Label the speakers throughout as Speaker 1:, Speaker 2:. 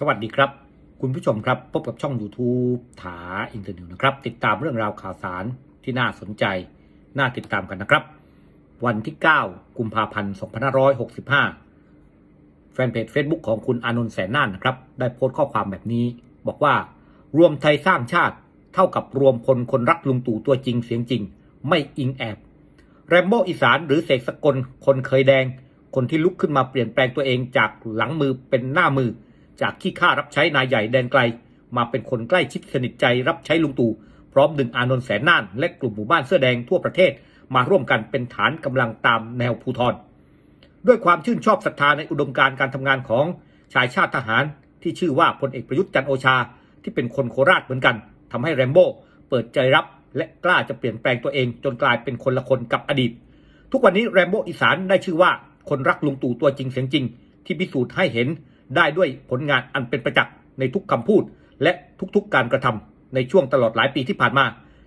Speaker 1: สวัสดีครับ คุณผู้ชมครับพบกับช่อง YouTube ถาอินเทอร์เน็ตนะครับ ติดตามเรื่องราวข่าวสารที่น่าสนใจ น่าติดตามกันนะครับ วันที่ 9 กุมภาพันธ์ 2565 แฟนเพจ Facebook ของคุณอนนท์แสนน่านนะครับ ได้โพสต์ข้อความแบบนี้ บอกว่ารวมไทยสร้างชาติเท่ากับรวมพลคนรักลุงตู่ตัวจริงเสียงจริง ไม่อิงแอบแรมโบ้อีสานหรือเสกสกลคนเคยแดง คนที่ลุกขึ้นมาเปลี่ยนแปลงตัวเองจากหลังมือเป็นหน้ามือ จากขี้ข้ารับใช้นายใหญ่แดนไกล มาเป็นคนใกล้ชิดสนิทใจรับใช้ลุงตู่พร้อมดึงอานนท์แสนน่าน และกลุ่มหมู่บ้านเสื้อแดงทั่วประเทศ มาร่วมกันเป็นฐานกำลังตามแนวภูทรด้วยความชื่นชอบศรัทธาในอุดมการณ์การทำงานของชายชาติทหาร ที่ชื่อว่าพลเอกประยุทธ์จันโอชา ที่เป็นคนโคราชเหมือนกันทำให้แรมโบ้เปิดใจรับ และกล้าจะเปลี่ยนแปลงตัวเองจนกลายเป็นคนละคนกับอดีต ทุกวันนี้แรมโบ้อีสานได้ชื่อว่าคนรักลุงตู่ตัวจริงเสียงจริง ที่พิสูจน์ให้เห็น ได้ด้วยผลงานอันเป็นประจักษ์ในทุกคำพูด และทุกๆการกระทำในช่วงตลอดหลายปีที่ผ่านมา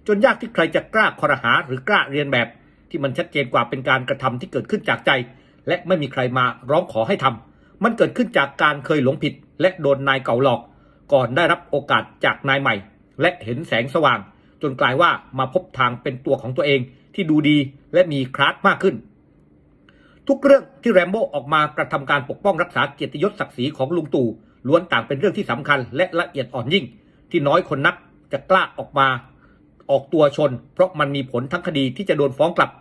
Speaker 1: จนยากที่ใครจะกล้าคอรหาหรือกล้าเรียนแบบ ที่มันชัดเจนกว่าเป็นการกระทำที่เกิดขึ้นจากใจ และไม่มีใครมาร้องขอให้ทำมันเกิดขึ้นจากการเคยหลงผิด และโดนนายเก่าหลอก ก่อนได้รับโอกาสจากนายใหม่ และเห็นแสงสว่าง จนกลายว่ามาพบทางเป็นตัวของตัวเองที่ดูดีและมีคลาสมากขึ้น ทุกเรื่องที่แรมโบ้ออกมากระทำการปกป้องรักษาเกียรติยศศักดิ์ศรีของลุงตู่ล้วนต่างเป็นเรื่องที่สำคัญและละเอียดอ่อนยิ่ง ที่น้อยคนนักจะกล้าออกมาออกตัวชน เพราะมันมีผลทั้งคดีที่จะโดนฟ้องกลับ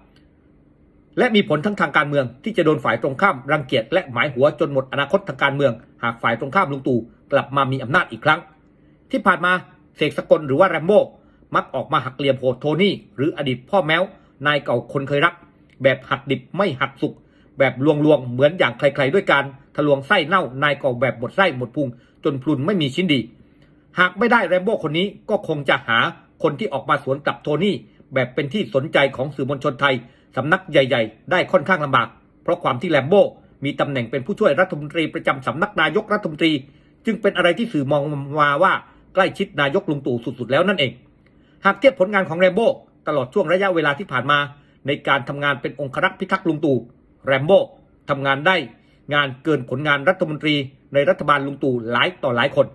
Speaker 1: และมีผลทั้งทางการเมืองที่จะโดนฝ่ายตรงข้ามรังเกียจและหมายหัวจนหมดอนาคตทางการเมือง หากฝ่ายตรงข้ามลุงตู่กลับมามีอำนาจอีกครั้ง ที่ผ่านมาเสกสกลหรือว่าแรมโบ้มักออกมาหักเหลี่ยมโหดโทนี่หรืออดีตพ่อแมวนายเก่าคนเคยรัก แบบหักดิบไม่หักสุก แบบลวงๆ เหมือนอย่างใครๆด้วยการทะลวงไส้เน่านายก่าแบบหมดไส้หมดพุง จนพลุนไม่มีชิ้นดี หากไม่ได้แรมโบ้คนนี้ก็คงจะหาคนที่ออกมาสวนกับโทนี่ แบบเป็นที่สนใจของสื่อมวลชนไทยสำนักใหญ่ ๆ ได้ค่อนข้างลำบาก เพราะความที่แรมโบ้มีตำแหน่งเป็นผู้ช่วยรัฐมนตรีประจำสำนักนายกรัฐมนตรี จึงเป็นอะไรที่สื่อมองมาว่าใกล้ชิดนายกลุงตู่สุดๆแล้วนั่นเอง หากเทียบผลงานของแรมโบ้ตลอดช่วงระยะเวลาที่ผ่านมา ในการทำงานเป็นองครักษ์พิทักษ์ลุงตู่ แรมโบ้ทำงานได้งานเกินผลงานรัฐมนตรีในรัฐบาลลุงตู่หลายต่อหลายคน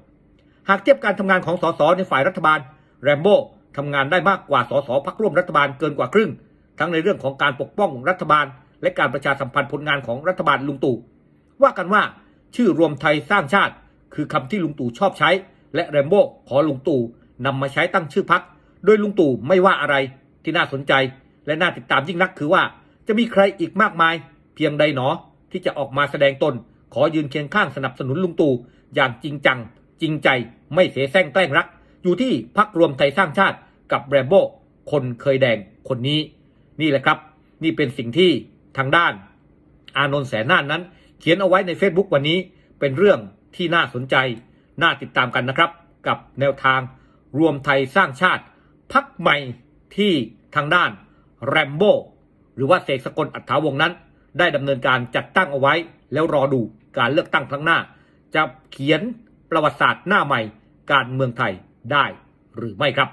Speaker 1: หากเทียบการทำงานของสสในฝ่ายรัฐบาลแรมโบ้ทำงานได้มากกว่าสสพักร่วมรัฐบาลเกินกว่าครึ่ง ทั้งในเรื่องของการปกป้องรัฐบาล และการประชาสัมพันธ์ผลงานของรัฐบาลลุงตู่ว่ากันว่าชื่อรวมไทยสร้างชาติ คือคำที่ลุงตู่ชอบใช้ และแรมโบ้ขอลุงตู่นำมาใช้ตั้งชื่อพักโดยลุงตู่ไม่ว่าอะไรที่น่าสนใจ และน่าติดตามยิ่งนักคือว่าจะมีใครอีกมากมาย เพียงใดหนอที่จะออกมาแสดงตน ขอยืนเคียงข้างสนับสนุนลุงตู่อย่างจริงจัง จริงใจไม่เสแสร้งแกล้งรัก อยู่ที่พักรวมไทยสร้างชาติกับแรมโบ้คนเคยแดงคนนี้ นี่แหละครับ นี่เป็นสิ่งที่ทางด้าน อานนท์แสนน่านนั้น เขียนเอาไว้ใน Facebook วันนี้เป็นเรื่องที่น่าสนใจ น่าติดตามกันนะครับ กับแนวทางรวมไทยสร้างชาติ พักใหม่ที่ทางด้านแรมโบ้หรือว่าเสกสกลอัฏฐาวงนั้น ได้ดำเนินการจัดตั้งเอาไว้ แล้วรอดูการเลือกตั้งครั้งหน้า จะเขียนประวัติศาสตร์หน้าใหม่การเมืองไทยได้หรือไม่ครับ